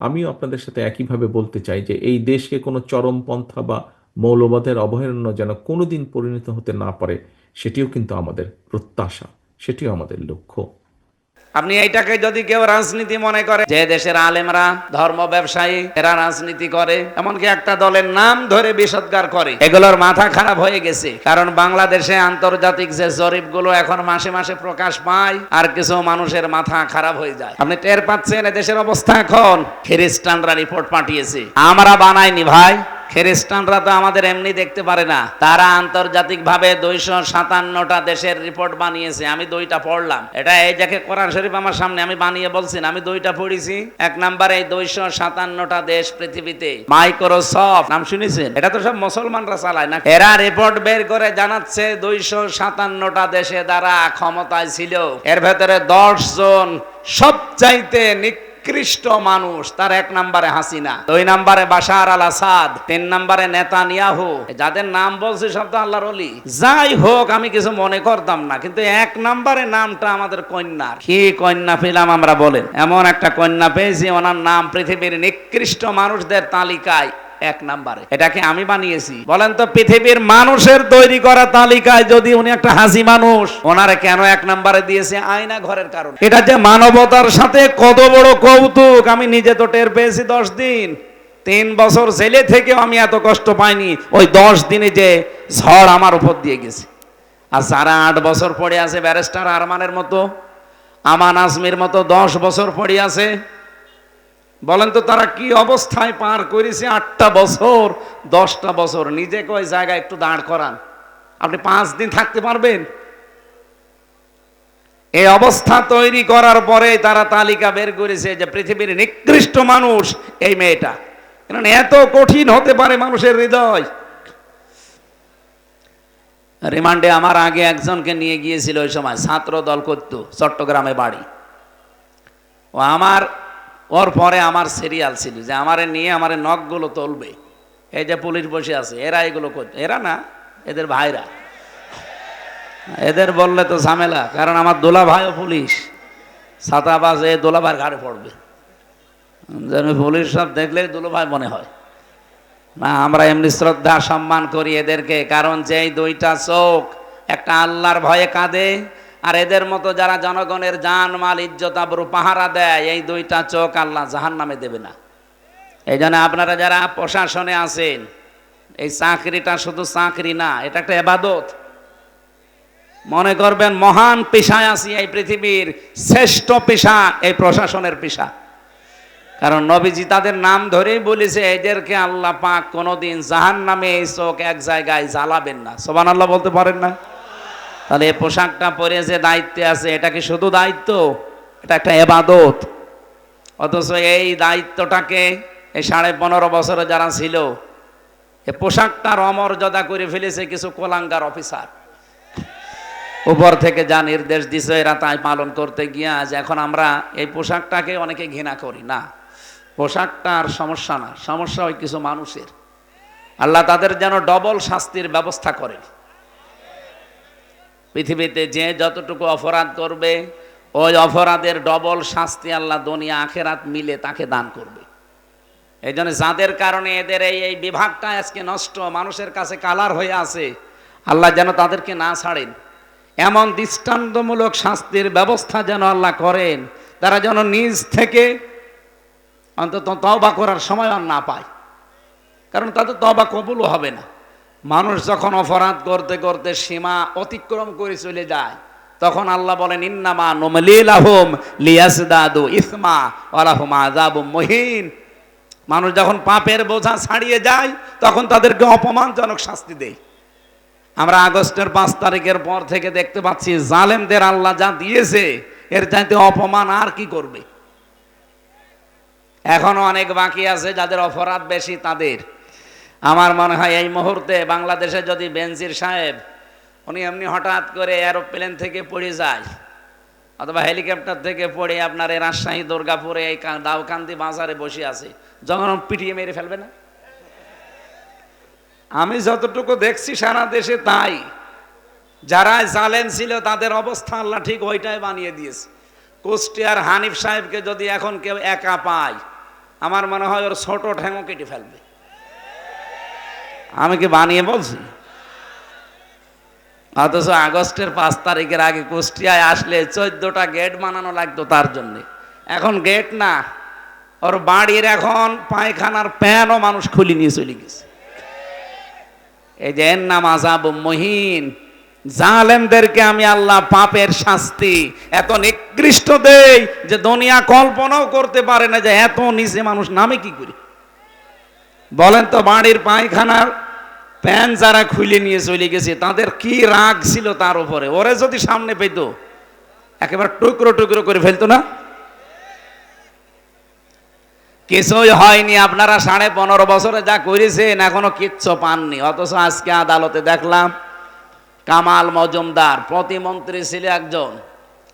আমিও আপনাদের সাথে একইভাবে বলতে চাই যে এই দেশকে কোনো চরমপন্থা বা মৌলবাদের অভয়ারণ্য যেন কোনো দিন পরিণত হতে না পারে, সেটিও কিন্তু আমাদের প্রত্যাশা, সেটিও আমাদের লক্ষ্য। আপনি এইটাকে যদি কেউ রাজনীতি মনে করে, যে দেশের আলেমরা ধর্ম ব্যবসায়ী, এরা রাজনীতি করে, এমনকি একটা দলের নাম ধরে বিষদগার করে, এগুলোর মাথা খারাপ হয়ে গেছে। কারণ বাংলাদেশে আন্তর্জাতিক যে জরিপগুলো এখন মাসে মাসে প্রকাশ পায়, আর কিছু মানুষের মাথা খারাপ হয়ে যায়। আপনি টের পাচ্ছেন এ দেশের অবস্থা এখন। খ্রিস্টানরা রিপোর্ট পাঠিয়েছে। আমরা বানাইনি ভাই। খ্রিস্টানরা তো আমাদের এমনি দেখতে পারে না। তারা আন্তর্জাতিক ভাবে দুইশো সাতান্নটা দেশের রিপোর্ট বানিয়েছে। আমি দুইটা পড়লাম। এটা এই দেখে কোরআন শরীফ আমার সামনে, আমি বানিয়ে বলছি আমি দুইটা পড়েছি। এক নাম্বারে, এই দুইশো সাতান্নটা দেশ পৃথিবীতে। মাইক্রোসফট, নাম শুনেছেন? এটা তো সব মুসলমানরা চালায় না এরা রিপোর্ট বের করে জানাচ্ছে দুইশো সাতান্নটা দেশে দ্বারা ক্ষমতায় ছিল। এর ভেতরে দশ জন সবচাইতে নিকৃষ্ট মানুষ, তার এক নম্বরে হাসিনা, দুই নম্বরে বাশার আল আসাদ, তিন নম্বরে নেতানিয়াহু। যাদের নাম বলছি সব তো আল্লাহর অলি যাই হোক, আমি কিছু মনে করতাম না, কিন্তু এক নম্বরে নামটা আমাদের কন্যার। কি কন্যা পেলাম আমরা বলেন? এমন একটা কন্যা পেয়েছি, ওনার নাম পৃথিবীর নিকৃষ্ট মানুষদের তালিকায়। এক নাম্বারে। এটাকে আমি বানিয়েছি। বলেন তো, পৃথিবীর মানুষের তৈরি করা তালিকায় যদি উনি একটা হাসি মানুষ, ওনারে কেন এক নাম্বারে দিয়েছে? আয়না ঘরের কারণ। এটা যে মানবতার সাথে কত বড় কৌতুক, আমি নিজে তো টের পেয়েছি দশ দিন। তিন বছর জেলে থেকেও আমি এত কষ্ট পাইনি, ওই দশ দিনে যে ঝড় আমার উপর দিয়ে গেছে। আর যারা আট বছর পড়ে আছে, ব্যারিস্টার আরমানের মতো, আমান আজমির মতো দশ বছর পড়ে আছে বলেন তো তারা কি অবস্থায় পার করেছে আটটা বছর, দশটা বছর? নিজেকে ওই জায়গায় একটু দাঁড় করান। আপনি পাঁচ দিন থাকতে পারবেন? এই অবস্থা তৈরি করার পরে তারা তালিকা বের করেছে যে পৃথিবীর নিকৃষ্ট মানুষ এই মেয়েটা। কারণ এত কঠিন হতে পারে মানুষের হৃদয়। রিমান্ডে আমার আগে একজনকে নিয়ে গিয়েছিল ওই সময় ছাত্র দল করত, চট্টগ্রামে বাড়ি। ও আমার ওর পরে আমার সিরিয়াল ছিল যে আমারে নিয়ে আমারে নখগুলো তুলবে। এই যে পুলিশ বসে আছে, এরা এগুলো করতো এরা না, এদের ভাইরা। এদের বললে তো ঝামেলা, কারণ আমার দোলা ভাইও পুলিশ। ছাতাবাজ এ দোলা ভাইয়ের ঘাড়ে পড়বে। যেন পুলিশ সব দেখলে দোলা ভাই মনে হয়। না, আমরা এমনি শ্রদ্ধা সম্মান করি এদেরকে, কারণ যেই দুইটা চোখ, একটা আল্লাহর ভয়ে কাঁদে আর এদের মতো যারা জনগণের জান, মাল, ইজ্জত, আবরু, পাহারা দেয়, এই দুইটা চোখ আল্লাহ জাহান নামে দেবে না। এই জন্য আপনারা যারা প্রশাসনে আছেন, এই চাকরিটা শুধু চাকরি না, এটা একটা এবাদত। মনে করবেন মহান পেশায় আছি এই পৃথিবীর শ্রেষ্ঠ পেশা, এই প্রশাসনের পেশা। কারণ নবীজি তাদের নাম ধরেই বলেছে, এদেরকে আল্লাহ পাক কোনোদিন জাহান নামে এই চোখ এক জায়গায় জ্বালাবেন না। সোবান আল্লাহ বলতে পারেন না? তাহলে এই পোশাকটা পরে যে দায়িত্বে আছে, এটা কি শুধু দায়িত্ব? এটা একটা এবাদত। অথচ এই দায়িত্বটাকে এই সাড়ে পনেরো বছরে যারা ছিল এ পোশাকটার অমর্যাদা করে ফেলেছে কিছু কোলাঙ্গার অফিসার। উপর থেকে যা নির্দেশ দিছে, এরা তাই পালন করতে গিয়ে আজ এখন আমরা এই পোশাকটাকে অনেকে ঘৃণা করি। না, পোশাকটার সমস্যা না, সমস্যা ওই কিছু মানুষের। আল্লাহ তাদের যেন ডবল শাস্তির ব্যবস্থা করে পৃথিবীতে যে যতটুকু অপরাধ করবে, ওই অপরাধের ডবল শাস্তি আল্লাহ দুনিয়া আখেরাত মিলে তাকে দান করবে। এই জন্য যাদের কারণে এদের এই এই বিভাগটা আজকে নষ্ট, মানুষের কাছে কালার হয়ে আছে, আল্লাহ যেন তাদেরকে না ছাড়েন। এমন দৃষ্টান্তমূলক শাস্তির ব্যবস্থা যেন আল্লাহ করেন, তারা যেন নিজ থেকে অন্তত তবা করার সময় আর না পায়। কারণ তাদের তবা কবুলও হবে না। মানুষ যখন অপরাধ করতে করতে সীমা অতিক্রম করে চলে যায়, তখন আল্লাহ বলেন, ইন্নামা নোমলিলাহুম লিয়াসদাদু ইসমা ওয়ালাহুম আযাবুম মুহিন। মানুষ যখন পাপের বোঝা ছাড়িয়ে যায়, তখন তাদেরকে অপমানজনক শাস্তি দেয়। আমরা আগস্টের পাঁচ তারিখের পর থেকে দেখতে পাচ্ছি, জালেমদের আল্লাহ যা দিয়েছে, এর চাইতে অপমান আর কি করবে? এখনও অনেক বাকি আছে যাদের অপরাধ বেশি তাদের। আমার মনে হয় এই মুহূর্তে বাংলাদেশে যদি বেনজির সাহেব, উনি এমনি হঠাৎ করে এরোপ্লেন থেকে পড়ে যায়, অথবা হেলিকপ্টার থেকে পড়ে আপনার এই রাজশাহী, দুর্গাপুরে এই দাউকান্দি বাজারে বসে আছে যখন পিটিয়ে মেরে ফেলবে না? আমি যতটুকু দেখছি সারা দেশে তাই। যারা জালেম ছিল, তাদের অবস্থা আল্লাহ ঠিক ওইটাই বানিয়ে দিয়েছে। কুষ্টিয়ার হানিফ সাহেবকে যদি এখন কেউ একা পায়, আমার মনে হয় ওর ছোট ঠ্যাঙও কেটে ফেলবে। আমি কি বানিয়ে বলছি? অথচ আগস্টের পাঁচ তারিখের আগে কুষ্টিয়ায় আসলে চোদ্দটা গেট বানানো লাগতো তার জন্য। এখন গেট না, ওর বাড়ির এখন পায়খানার প্যানও মানুষ খুলে নিয়ে চলে গেছে। এই যে এর নাম আজাব মহিন। জালেমদেরকে আমি আল্লাহ পাপের শাস্তি এত নিকৃষ্ট দেই যে দুনিয়া কল্পনাও করতে পারে না যে এত নিচে মানুষ নামে কি করি? বলেন তো বাড়ির পায়খানার প্যান যারা খুলে নিয়ে চলে গেছে, তাদের কি রাগ ছিল তার উপরে? ওরে যদি সামনে পেত, একেবারে টুকরো টুকরো করে ফেলতো না? কিছুই হয়নি, আপনারা সাড়ে পনেরো বছরে যা করেছেন, এখনও কিচ্ছু পাননি। অথচ আজকে আদালতে দেখলাম, কামাল মজুমদার, প্রতিমন্ত্রী ছিল একজন।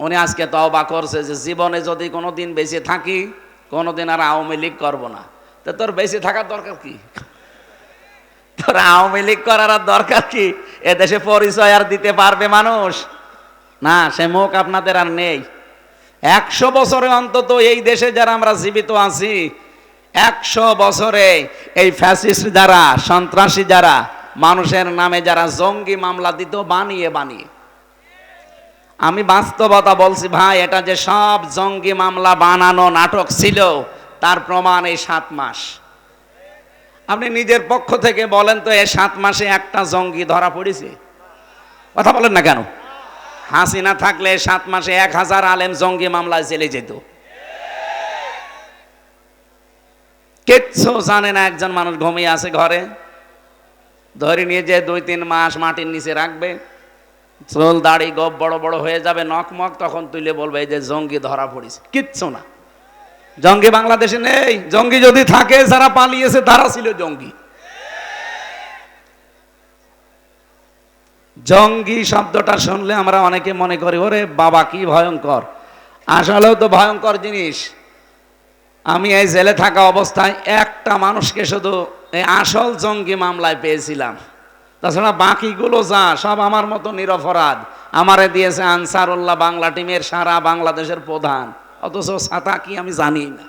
উনি আজকে তওবা করছে যে, জীবনে যদি কোনোদিন বেঁচে থাকি, কোনোদিন আর আওয়ামী লীগ করব না। তো তোর বেঁচে থাকার দরকার কি? তোর আওয়ামী লীগ করার আর দরকার কি? এদেশে পরিচয় আর দিতে পারবে মানুষ? না, সে মুখ আপনাদের আর নেই। একশো বছরে অন্তত এই দেশে যারা আমরা জীবিত আছি, একশো বছরে এই ফ্যাসিস্ট যারা, সন্ত্রাসী যারা, মানুষের নামে যারা জঙ্গি মামলা দিত, বানিয়ে বানিয়ে। আমি বাস্তবতা বলছি, ভাই, এটা যে সব জঙ্গি মামলা বানানো নাটক ছিল তার প্রমাণ এই সাত মাস। আপনি নিজের পক্ষ থেকে বলেন তো, এই সাত মাসে একটা জঙ্গি ধরা পড়েছে? কথা বলেন না কেন? হাসিনা থাকলে সাত মাসে এক হাজার আলেম জঙ্গি মামলায় চলে যেত। কিচ্ছু জানে না, একজন মানুষ ঘুমিয়ে আছে ঘরে। ধরে নিয়ে যে দুই তিন মাস মাটির নিচে রাখবে। চুল দাড়ি গপ বড় বড় হয়ে যাবে নকমক তখন তুলে বলবে, এই যে জঙ্গি ধরা পড়েছে। কিচ্ছু না। জঙ্গি বাংলাদেশে নেই। জঙ্গি যদি থাকে, যারা পালিয়েছে তারা ছিল জঙ্গি। জঙ্গি শব্দটা শুনলে আমরা অনেকে মনে করি, ওরে বাবা, কি ভয়ঙ্কর। আসলেও তো ভয়ঙ্কর জিনিস। আমি এই জেলে থাকা অবস্থায় একটা মানুষকে শুধু এই আসল জঙ্গি মামলায় পেয়েছিলাম। তাছাড়া বাকিগুলো যা, সব আমার মতো নিরপরাধ। আমারে দিয়েছে আনসারুল্লাহ বাংলা টিমের সারা বাংলাদেশের প্রধান। অথচ ছাতা কি আমি জানি না।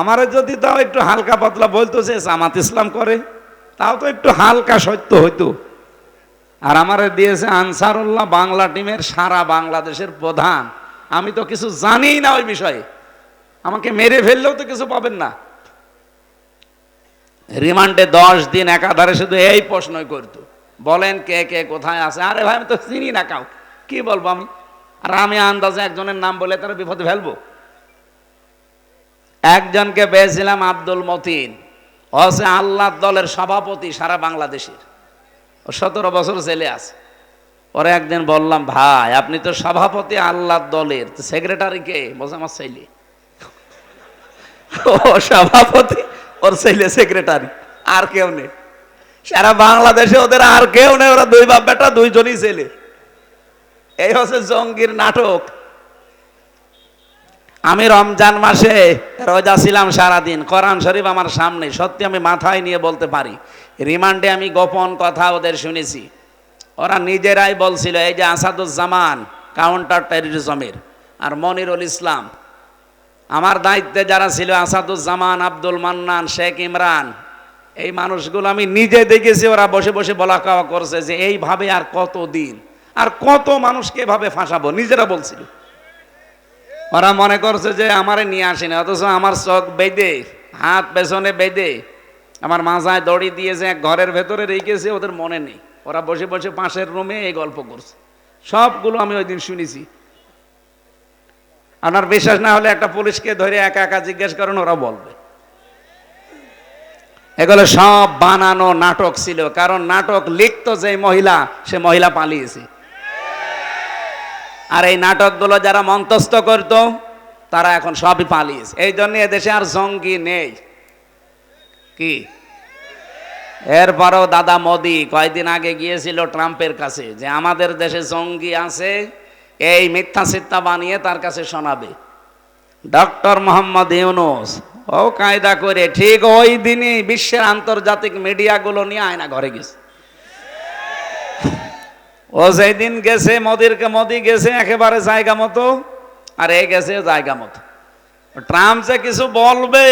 আমারে যদি তাও একটু হালকা পাতলা বলতো যে জামাত ইসলাম করে, তাও তো একটু হালকা সত্য হইতো। আর আমারে দিয়েছে আনসারুল্লাহ বাংলা টিমের সারা বাংলাদেশের প্রধান। আমি তো কিছু জানি না ওই বিষয়ে। আমাকে মেরে ফেললেও তো কিছু পাবেন না। রিমান্ডে দশ দিন একাধারে শুধু এই প্রশ্নই করতো। বলেন কে কে কোথায় আছে? আরে ভাই, আমি তো চিনি না কাউ কি বলব আমি? আর আমি আন্দাজে একজনের নাম বলে তারা বিপদে ফেলব। একজনকে পেয়েছিলাম আব্দুল মতিন। হচ্ছে আল্লাহ দলের সভাপতি সারা বাংলাদেশের। ও সতেরো বছর ছেলে আছে। পরে একদিন বললাম, ভাই, আপনি তো সভাপতি আল্লাহ দলের সেক্রেটারি কে? বলছে, আমার ছেলে। ও সভাপতি, ওর ছেলে সেক্রেটারি আর কেউ নেই। সারা বাংলাদেশে ওদের আর কেউ নেই, ওরা দুই বাপ বেটা, দুইজনই ছেলে। এই হচ্ছে জঙ্গির নাটক। আমি রমজান মাসে রোজা ছিলাম সারাদিন, কোরআন শরীফ আমার সামনে, সত্যি আমি মাথায় নিয়ে বলতে পারি। রিমান্ডে আমি গোপন কথা ওদের শুনেছি। ওরা নিজেরাই বলছিল, এই যে আসাদুজ্জামান কাউন্টার টেরিজমের আর মনিরুল ইসলাম। আমার দায়িত্বে যারা ছিল, আসাদুজ্জামান, আব্দুল মান্নান, শেখ ইমরান, এই মানুষগুলো আমি নিজে দেখেছি, ওরা বসে বসে বলা খাওয়া করছে যে এইভাবে আর কত দিন আর কত মানুষকে এভাবে ফাঁসাবো? নিজেরা বলছিল। ওরা মনে করছে যে আমারে নিয়ে আসেনি অথচ আমার চোখ বেঁধে, হাত পেছনে বেঁধে, আমার মাথায় দড়ি দিয়েছে এক ঘরের ভেতরে রেখেছে, ওদের মনে নেই। ওরা বসে বসে পাশের রুমে এই গল্প করছে। সবগুলো আমি ওই দিন শুনেছি। আপনার বিশ্বাস না হলে একটা পুলিশকে ধরে একা একা জিজ্ঞেস করেন ওরা বলবে। এগুলো সব বানানো নাটক ছিল, কারণ নাটক লিখতো যে মহিলা, সে মহিলা পালিয়েছে। আর এই নাটকগুলো যারা মন্তস্থ করত, তারা এখন সবই পালিয়েছে। এই জন্য এদেশে আর জঙ্গি নেই। কি? এরপরও দাদা মোদি কয়েকদিন আগে গিয়েছিল ট্রাম্পের কাছে যে, আমাদের দেশে জঙ্গি আছে, এই মিথ্যা সিত্তা বানিয়ে তার কাছে শোনাবে। ডক্টর মোহাম্মদ ইউনুস ও কায়দা করে ঠিক ওই দিনই বিশ্বের আন্তর্জাতিক মিডিয়াগুলো নিয়ে আয়না ঘরে গেছে। ও যেই দিন গেছে, মোদিরকে মোদি গেছে, একেবারে জায়গা মতো, আর এ গেছে জায়গা মতো। ট্রাম্প যে কিছু বলবে,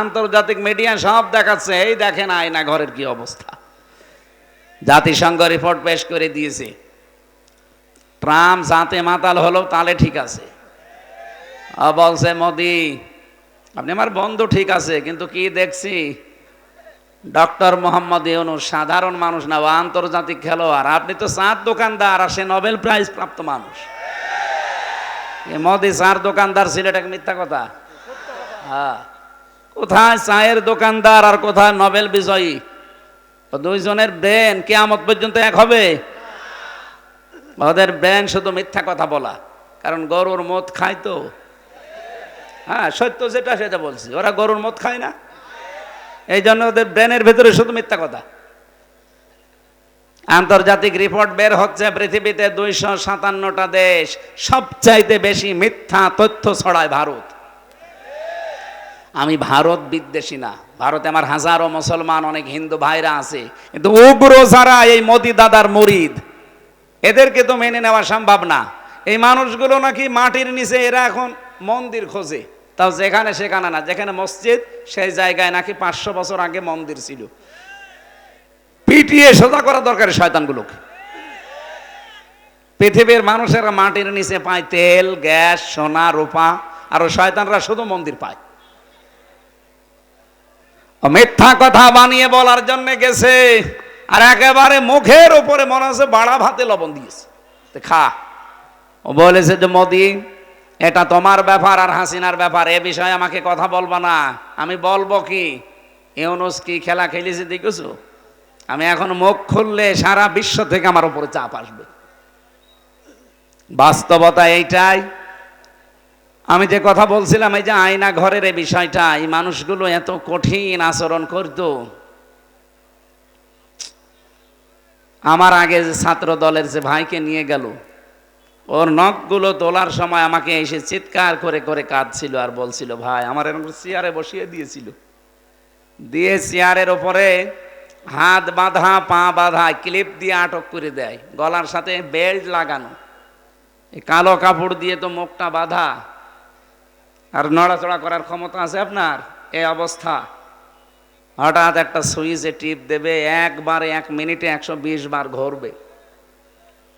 আন্তর্জাতিক মিডিয়া সব দেখাচ্ছে, এই দেখেন আয়না ঘরের কি অবস্থা। জাতিসংঘ রিপোর্ট পেশ করে দিয়েছে। ট্রাম্প জাতে মাতাল হলেও তালে ঠিক আছে। বলছে, মোদি, আপনি আমার বন্ধু ঠিক আছে, কিন্তু কি দেখছি? ডক্টর মোহাম্মদ ইউনুস, সাধারণ মানুষ না, ও আন্তর্জাতিক খেলোয়াড়। আপনি তো চার দোকানদার, আর সে নোবেল প্রাইজ প্রাপ্ত মানুষ। মোদি চার দোকানদার ছিল এটা মিথ্যা কথা। হ্যাঁ। কোথায় চায়ের দোকানদার আর কোথায় নোবেল বিজয়ী? দুইজনের ব্রেন কেয়ামত পর্যন্ত এক হবে? ওদের ব্রেন শুধু মিথ্যা কথা বলা, কারণ গরুর মদ খায় তো। হ্যাঁ সত্য যেটা সেটা বলছি। ওরা গরুর মদ খায় না? এই জন্য ওদের ব্রেনের ভেতরে শুধু মিথ্যা কথা। আন্তর্জাতিক রিপোর্ট বের হচ্ছে, পৃথিবীতে দুইশো সাতান্নটা দেশ, সবচাইতে বেশি মিথ্যা তথ্য ছড়ায় ভারত। আমি ভারত বিদ্বেষী না। ভারতে আমার হাজারো মুসলমান, অনেক হিন্দু ভাইরা আছে। কিন্তু উগ্র যারা এই মোদি দাদার মরিদ, এদেরকে তো মেনে নেওয়া সম্ভব না। এই মানুষগুলো নাকি মাটির নিচে এরা এখন মন্দির খোঁজে। তাও যেখানে সেখানে না, যেখানে মসজিদ, সেই জায়গায় নাকি পাঁচশো বছর আগে মন্দির ছিল। পিটিয়ে সোজা করা দরকার শয়তানগুলোকে। পৃথিবীর মানুষেরা মাটির নিচে পায় তেল, গ্যাস, সোনা, রূপা, আর শয়তানরা শুধু মন্দির পায়। মিথ্যা কথা বানিয়ে বলার জন্য গেছে, আর একেবারে মুখের উপরে মনে হচ্ছে বাড়া ভাতে লবণ দিয়েছে। খা। ও বলেছে যে, মোদি এটা তোমার ব্যাপার আর হাসিনার ব্যাপার, এ বিষয়ে আমাকে কথা বলবা না। আমি বলব কি? ইউনুস কি খেলা খেলেছে দেখেছ? আমি এখন মুখ খুললে সারা বিশ্ব থেকে আমার উপরে চাপ আসবে। বাস্তবতা এইটাই। আমি যে কথা বলছিলাম, এই যে আয়না ঘরের এই বিষয়টা, এই মানুষগুলো এত কঠিন আচরণ করত। আমার আগে ছাত্র দলের যে ভাইকে নিয়ে গেল ওর নখগুলো তোলার সময় আমাকে এসে চিৎকার করে করে কাঁদছিল আর বলছিল, ভাই, আমার এরকম চেয়ারে বসিয়ে দিয়েছিল। দিয়ে চেয়ারের ওপরে হাত বাঁধা, পা বাঁধা, ক্লিপ দিয়ে আটক করে দেয়। গলার সাথে বেল্ট লাগানো। কালো কাপড় দিয়ে তো মুখটা বাঁধা। আর নড়াচড়া করার ক্ষমতা আছে আপনার? এই অবস্থা। হঠাৎ একটা সুইচে টিপ দেবে, একবারে এক মিনিটে একশো বিশ বার ঘুরবে।